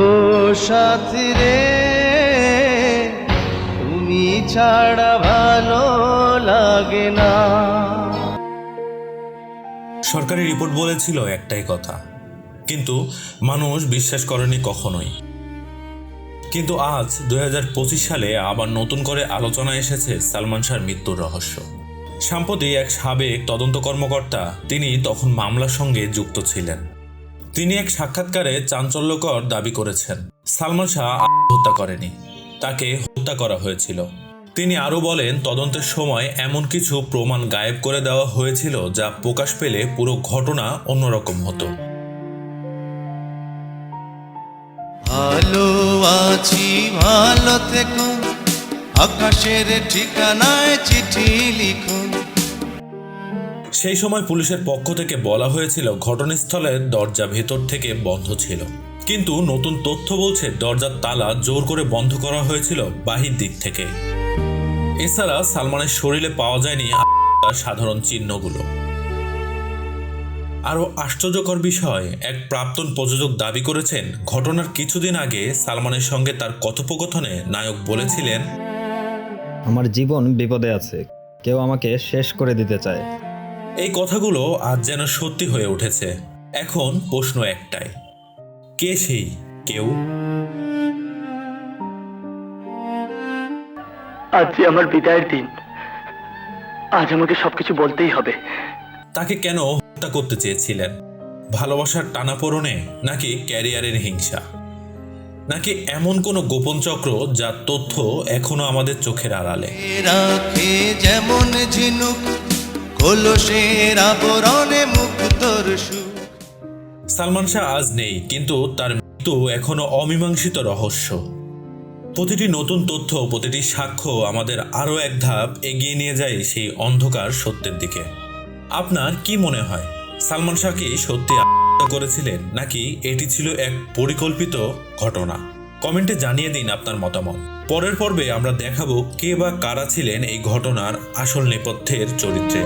ও সাথী রে, তুমি ছাড়া ভালো লাগে না। সরকারি রিপোর্ট বলেছিল একটাই কথা, কিন্তু মানুষ বিশ্বাস করেনি কখনোই। কিন্তু আজ দু হাজার পঁচিশ সালে আবার নতুন করে আলোচনা এসেছে সালমান শাহর মৃত্যুর রহস্য। সম্প্রতি এক সাবেক তদন্ত কর্মকর্তা, তিনি তখন মামলার সঙ্গে যুক্ত ছিলেন। তিনি এক সাক্ষাৎকারে চাঞ্চল্যকর দাবি করেছেন। সালমান শাহ হত্যা করেনি। তাকে হত্যা করা হয়েছিল। তিনি আরও বলেন, তদন্তের সময় এমন কিছু প্রমাণ গায়েব করে দেওয়া হয়েছিল যা প্রকাশ পেলে পুরো ঘটনা অন্যরকম হতো। ভালো আছি ভালো আকাশের ঠিকানায় চিঠি লিখুন সেই সময় পুলিশের পক্ষ থেকে বলা হয়েছিল ঘটনাস্থলের দরজা ভেতর থেকে বন্ধ ছিল। কিন্তু নতুন তথ্য বলছে দরজার তালা জোর করে বন্ধ করা হয়েছিল বাহির দিক থেকে। এছাড়া সালমানের শরীরে পাওয়া যায়নি সাধারণ চিহ্নগুলো। আরও আশ্চর্যকর বিষয়, এক প্রাক্তন প্রযোজক দাবি করেছেন, ঘটনার কিছুদিন আগে সালমানের সঙ্গে তার কথোপকথনে নায়ক বলেছিলেন, আমার জীবন বিপদে আছে। কেউ আমাকে শেষ করে দিতে চায়। এই কথাগুলো আজ যেন সত্যি হয়ে উঠেছে। এখন প্রশ্ন একটাই কে সেই কেউ? আজ যে আমার বিদায়ের দিন। আজ আমাকে সবকিছু বলতেই হবে। তাকে কেন হত্যা করতে চেয়েছিলেন? ভালোবাসার টানাপোড়নে নাকি ক্যারিয়ারের হিংসা? নাকি এমন কোনো গোপন চক্র যার তথ্য এখনও আমাদের চোখের আড়ালে? রাখে যেমন ঝিনুক কলসের আবরণে মুক্তর সুখ। সালমান শাহ আজ নেই, কিন্তু তার মৃত্যু এখনও অমীমাংসিত রহস্য। প্রতিটি নতুন তথ্য, প্রতিটি সাক্ষ্য আমাদের আরও এক ধাপ এগিয়ে নিয়ে যায় সেই অন্ধকার সত্যের দিকে। আপনার কি মনে হয়, সালমান শাহ কি সত্যি আত্মহত্যা করেছিলেন, নাকি এটি ছিল এক পরিকল্পিত ঘটনা? কমেন্টে জানিয়ে দিন আপনার মতামত। পরের পর্বে আমরা দেখাবো কে বা কারা ছিলেন এই ঘটনার আসল নেপথ্যের চরিত্রে।